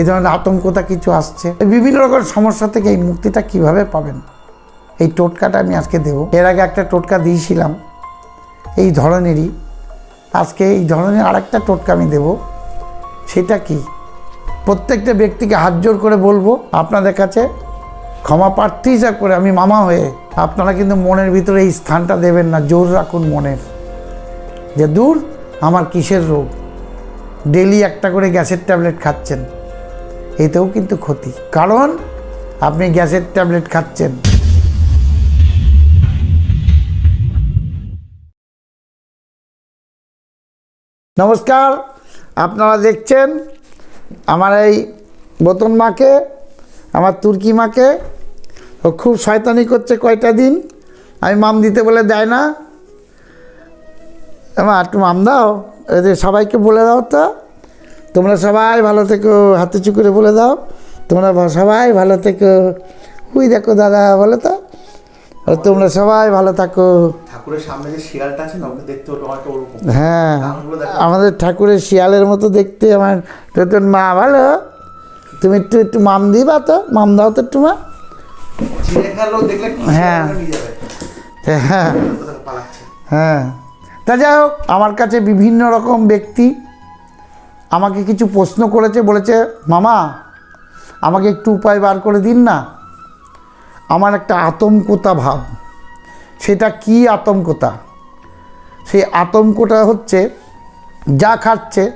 এই ধরনের আতঙ্কতা কিছু আসছে। বিভিন্ন রকম সমস্যা থেকে এই মুক্তিটা কীভাবে পাবেন? এই টোটকাটা আমি আজকে দেব। এর আগে একটা টোটকা দিয়েছিলাম। এই ধরনেরই। আজকে এই ধরনের আরেকটা টোটকা আমি দেব। সেটা কি? প্রত্যেকটা ব্যক্তিকে হাত জোর করে বলব, আপনাদের কাছে ক্ষমা প্রার্থী হিসাব করে আমি মামা হয়ে আপনারা কিন্তু মনের ভিতরে এই স্থানটা দেবেন না, জোর রাখুন মনের। যে দূর, আমার কিসের রোগ? ডেলি একটা করে গ্যাসের ট্যাবলেট খাচ্ছেন। এতেও কিন্তু ক্ষতি। কারণ আপনি গ্যাসের ট্যাবলেট খাচ্ছেন। নমস্কার, আপনারা দেখছেন আমার এই বোতন মাকে, আমার তুর্কি মাকে। ও খুব শয়তানি করছে কয়টা দিন। আমি মাম দিতে বলে দেয় না। আমার একটু মাম দাও। সবাইকে বলে দাও তো। তোমরা সবাই ভালো থেকো হাতে করে বলে দাও। তোমরা সবাই ভালো থেকো। উই দেখো দাদা বলো তো। আর তোমরা সবাই ভালো থাকো। ঠাকুরের সামনে যে শিয়ালটা আছে না ওকে দেখতে ওটা ওরকম। হ্যাঁ আমাদের ঠাকুরের শিয়ালের মতো দেখতে আমার তোর মা ভালো তুমি একটু একটু মাম দিবা তো মাম দাও তো একটু মা। হ্যাঁ। হ্যাঁ। হ্যাঁ। তা যাই হোক আমার কাছে বিভিন্ন রকম ব্যক্তি আমাকে কিছু প্রশ্ন করেছে, বলেছে, মামা, আমাকে একটু উপায় বার করে দিন না। আমার একটা আতঙ্কতা ভাব। সেটা কি আতঙ্কতা? সেই আতঙ্কটা হচ্ছে, যা খাচ্ছে,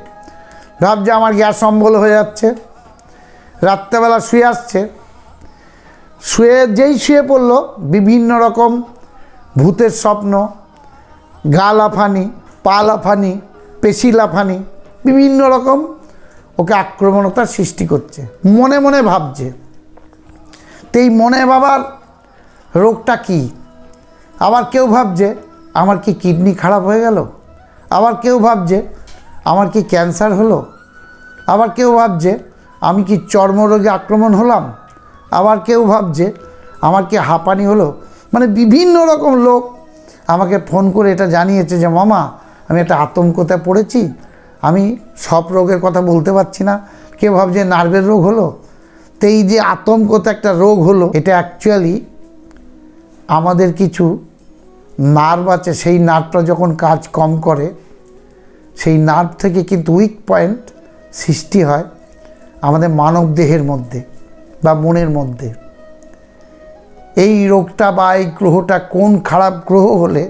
ভাবছে আমার গ্যাস অম্বল হয়ে যাচ্ছে, রাত্রেবেলা শুয়ে আসছে। শুয়ে যেই শুয়ে পড়ল, বিভিন্ন রকম ভূতের স্বপ্ন গা লাফানি পা লাফানি পেশি লাফানি বিভিন্ন রকম ওকে আক্রমণতার সৃষ্টি করছে। মনে মনে ভাবছে। তো এই মনে ভাবার রোগটা কি? আবার কেউ ভাবছে, আমার কি কিডনি খারাপ হয়ে গেল? আবার কেউ ভাবছে, আমার কি ক্যান্সার হলো? আবার কেউ ভাবছে, আমি কি চর্মরোগে আক্রমণ হলাম? আবার কেউ ভাবছে, আমার কি হাঁপানি হলো? মানে বিভিন্ন রকম লোক আমাকে ফোন করে এটা জানিয়েছে যে, মামা, আমি একটা আতঙ্কতে পড়েছি আমি সব রোগের কথা বলতে পারছি না। কেউ ভাবছে নার্ভের রোগ হলো? তো এই যে আতঙ্কতে একটা রোগ হলো, এটা অ্যাকচুয়ালি আমাদের কিছু নার্ভ আছে, সেই নার্ভটা যখন কাজ কম করে, সেই নার্ভ থেকে কিন্তু উইক পয়েন্ট সৃষ্টি হয় আমাদের মানব দেহের মধ্যে বা মনের মধ্যে। এই রোগটা বা এই গ্রহটা কোন খারাপ গ্রহ হলে,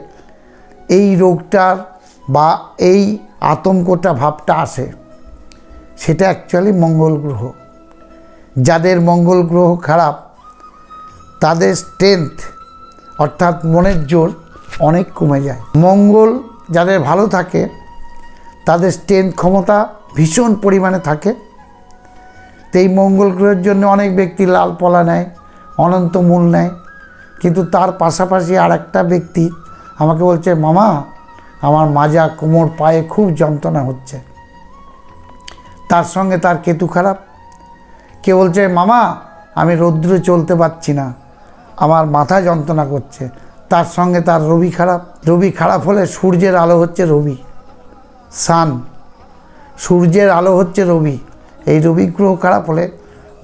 এই রোগটার বা এই আতঙ্কটা, ভাবটা আসে, সেটা অ্যাকচুয়ালি মঙ্গল গ্রহ। যাদের মঙ্গল গ্রহ খারাপ, তাদের স্ট্রেংথ অর্থাৎ মনের জোর অনেক কমে যায়। মঙ্গল যাদের ভালো থাকে, তাদের স্ট্রেংথ ক্ষমতা ভীষণ পরিমাণে থাকে। তো এই মঙ্গল গ্রহের জন্য অনেক ব্যক্তি লাল পলা নেয়, অনন্ত মূল নেয়, কিন্তু তার পাশাপাশি আর একটা ব্যক্তি আমাকে বলছে, মামা আমার মাজা কোমর পায়ে খুব যন্ত্রণা হচ্ছে। তার সঙ্গে তার কেতু খারাপ। কে বলছে, মামা, আমি রৌদ্রে চলতে পারছি না। আমার মাথা যন্ত্রণা করছে। তার সঙ্গে তার রবি খারাপ। রবি খারাপ হলে সূর্যের আলো হচ্ছে রবি। সান, সূর্যের আলো হচ্ছে রবি। এই রবি গ্রহ খারাপ হলে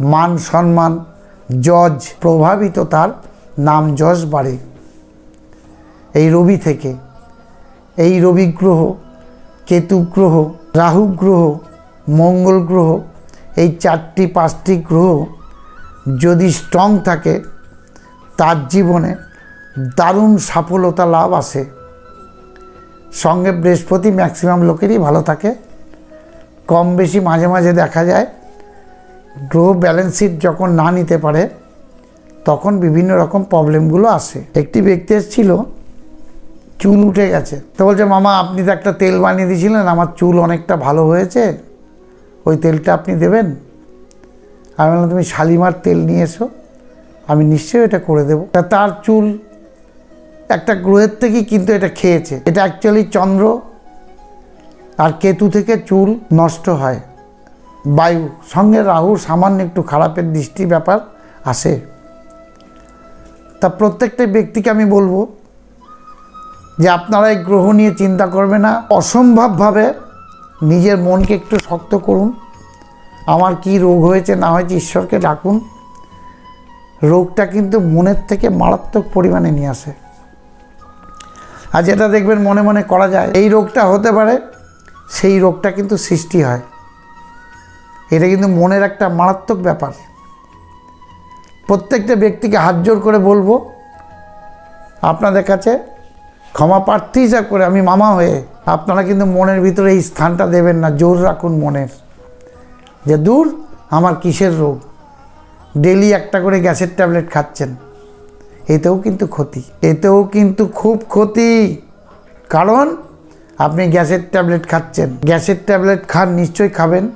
মান সম্মান জজ প্রভাবিত তার নাম যশ বাড়ে। এই রবি থেকে এই রবি গ্রহ, কেতু গ্রহ, রাহু গ্রহ, মঙ্গল গ্রহ, এই চারটি, পাঁচটি গ্রহ যদি স্ট্রং থাকে, তার জীবনে দারুণ সফলতা লাভ আসে। সঙ্গে বৃহস্পতি ম্যাক্সিমাম লোকেরই ভালো থাকে। কম বেশি মাঝে মাঝে দেখা যায়, গ্রহ ব্যালেন্স শিট যখন না নিতে পারে, তখন বিভিন্ন রকম প্রবলেমগুলো আসে। একটি ব্যক্তি এসেছিল চুল উঠে গেছে। তো বলছে, মামা, আপনি তো একটা তেল বানিয়ে দিয়েছিলেন, আমার চুল অনেকটা ভালো হয়েছে, ওই তেলটা আপনি দেবেন? আমি বললাম, তুমি শালিমার তেল নিয়ে এসো, আমি নিশ্চয়ই এটা করে দেবো। তা তার চুল একটা গ্রহের থেকেই কিন্তু এটা খেয়েছে। এটা অ্যাকচুয়ালি চন্দ্র আর কেতু থেকে চুল নষ্ট হয়। বায়ু, সঙ্গে রাহু, সামান্য একটু খারাপের দৃষ্টি ব্যাপার আসে। তা প্রত্যেকটা ব্যক্তিকে আমি বলব যে আপনারা এই গ্রহ নিয়ে চিন্তা করবে না, অসম্ভবভাবে নিজের মনকে একটু শক্ত করুন। আমার কি রোগ হয়েছে না হয়েছে ঈশ্বরকে ডাকুন। রোগটা কিন্তু মনের থেকে মারাত্মক পরিমাণে নিয়ে আসে। আর যেটা দেখবেন মনে মনে করা যায়, এই রোগটা হতে পারে, সেই রোগটা কিন্তু সৃষ্টি হয়। এটা কিন্তু মনের একটা মারাত্মক ব্যাপার। প্রত্যেকটা ব্যক্তিকে হাত জোর করে বলব, আপনাদের কাছে ক্ষমা প্রার্থী হিসাব করে আমি মামা হয়ে আপনারা কিন্তু মনের ভিতরে এই স্থানটা দেবেন না, জোর রাখুন মনের। যে দূর, আমার কিসের রোগ? ডেলি একটা করে গ্যাসের ট্যাবলেট খাচ্ছেন। এতেও কিন্তু ক্ষতি। এতেও কিন্তু খুব ক্ষতি। কারণ আপনি গ্যাসের ট্যাবলেট খাচ্ছেন। গ্যাসের ট্যাবলেট খান, নিশ্চয়ই খাবেন।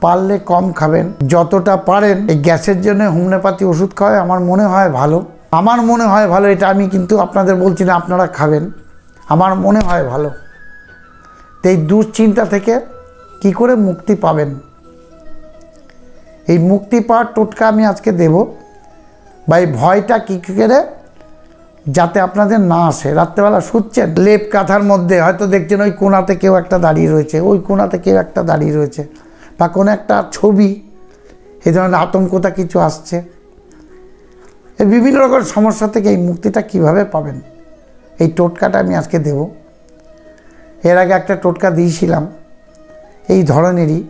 পারলে কম খাবেন। যতটা পারেন, এই গ্যাসের জন্য হোমিওপ্যাথি ওষুধ খাওয়ায় আমার মনে হয় ভালো। আমার মনে হয় ভালো, এটা আমি কিন্তু আপনাদের বলছি না, আপনারা খাবেন। আমার মনে হয় ভালো। তো এই দুশ্চিন্তা থেকে কি করে মুক্তি পাবেন? এই মুক্তি পাওয়ার টোটকা আমি আজকে দেব বা এই ভয়টা কী করে যাতে আপনাদের না আসে। রাত্রেবেলা শুচ্ছেন, লেপ কাঁথার মধ্যে, হয়তো দেখছেন ওই কোনাতে কেউ একটা দাঁড়িয়ে রয়েছে, ওই কোনাতে কেউ একটা দাঁড়িয়ে রয়েছে বা কোনো একটা ছবি, এই ধরনের আতঙ্কতা কিছু আসছে। এই বিভিন্ন রকম সমস্যা থেকে এই মুক্তিটা কীভাবে পাবেন? এই টোটকাটা আমি আজকে দেব। এর আগে একটা টোটকা দিয়েছিলাম, এই ধরনেরই।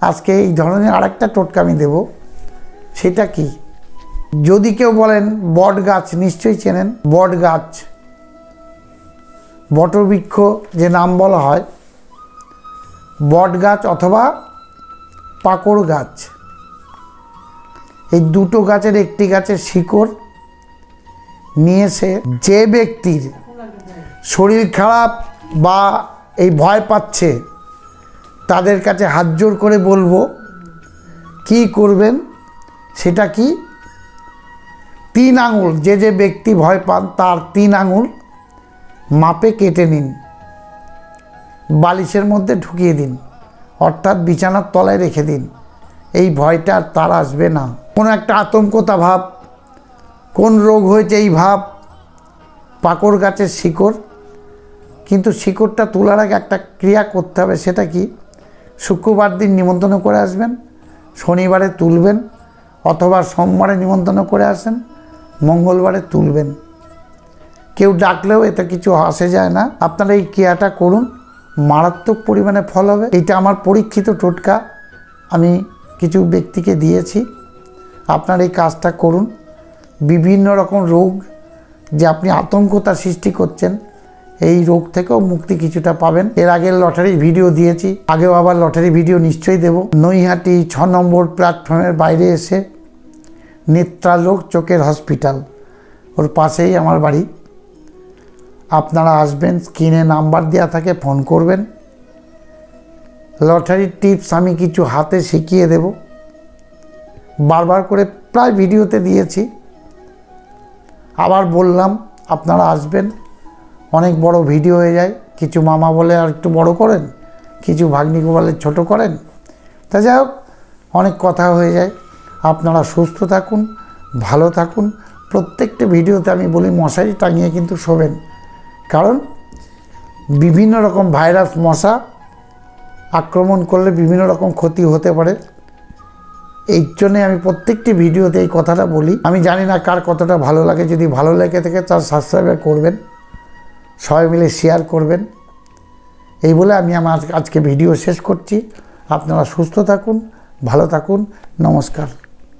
আজকে এই ধরনের আরেকটা টোটকা আমি দেব, সেটা কি? যদি কেউ বলেন বট গাছ, নিশ্চয়ই চেনেন বট গাছ। বটবৃক্ষ যে নাম বলা হয়, বট গাছ অথবা পাকড় গাছ। এই দুটো গাছের একটি গাছের শিকড় নিয়ে এসে যে ব্যক্তির শরীর খারাপ বা এই ভয় পাচ্ছে, তাদের কাছে হাত জোর করে বলব, কি করবেন? সেটা কি? তিন আঙুল, যে যে ব্যক্তি ভয় পান তার তিন আঙুল মাপে কেটে নিন, বালিশের মধ্যে ঢুকিয়ে দিন, অর্থাৎ বিছানার তলায় রেখে দিন। এই ভয়টা আর তার আসবে না। কোনো একটা আতঙ্কতা ভাব, কোন রোগ হয়েছে এই ভাব, পাকড় গাছের শিকড়। কিন্তু শিকড়টা তোলার আগে একটা ক্রিয়া করতে হবে, সেটা কি? শুক্রবার দিন নিমন্ত্রণ করে আসবেন, শনিবারে তুলবেন, অথবা সোমবারে নিমন্ত্রণ করে আসেন, মঙ্গলবারে তুলবেন। কেউ ডাকলেও এতে কিছু আসে যায় না। আপনারা এই ক্রিয়াটা করুন, মারাত্মক পরিমাণে ফল হবে। এটা আমার পরীক্ষিত টোটকা, আমি কিছু ব্যক্তিকে দিয়েছি। আপনার এই কাজটা করুন। বিভিন্ন রকম রোগ যে আপনি আতঙ্কতা সৃষ্টি করছেন, এই রোগ থেকেও মুক্তি কিছুটা পাবেন। এর আগে লটারির ভিডিও দিয়েছি, আগেও আবার লটারি ভিডিও নিশ্চয়ই দেব। নৈহাটি ছ নম্বর প্ল্যাটফর্মের বাইরে এসে নেত্রালোক চোখের হসপিটাল, ওর পাশেই আমার বাড়ি। আপনারা আসবেন, স্ক্রিনে নাম্বার দেওয়া থাকে, ফোন করবেন। লটারির টিপস আমি কিছু হাতে শিখিয়ে দেব। বারবার করে প্রায় ভিডিওতে দিয়েছি। আবার বললাম, আপনারা আসবেন, অনেক বড় ভিডিও হয়ে যায়। কিছু মামা বলে আর একটু বড় করেন, কিছু ভাগ্নিকে বলে ছোট করেন। তা যাই হোক, অনেক কথা হয়ে যায়। আপনারা সুস্থ থাকুন, ভালো থাকুন। প্রত্যেকটা ভিডিওতে আমি বলি, মশারি টাঙিয়ে কিন্তু শোবেন। কারণ বিভিন্ন রকম ভাইরাস, মশা আক্রমণ করলে বিভিন্ন রকম ক্ষতি হতে পারে। এই জন্যে আমি প্রত্যেকটি ভিডিওতে এই কথাটা বলি। আমি জানি না কার কতটা ভালো লাগে। যদি ভালো লেগে থাকে তার সাবস্ক্রাইব করবেন। সবাই মিলে শেয়ার করবেন। এই বলে আমি আমার আজকে ভিডিও শেষ করছি। আপনারা সুস্থ থাকুন, ভালো থাকুন। নমস্কার।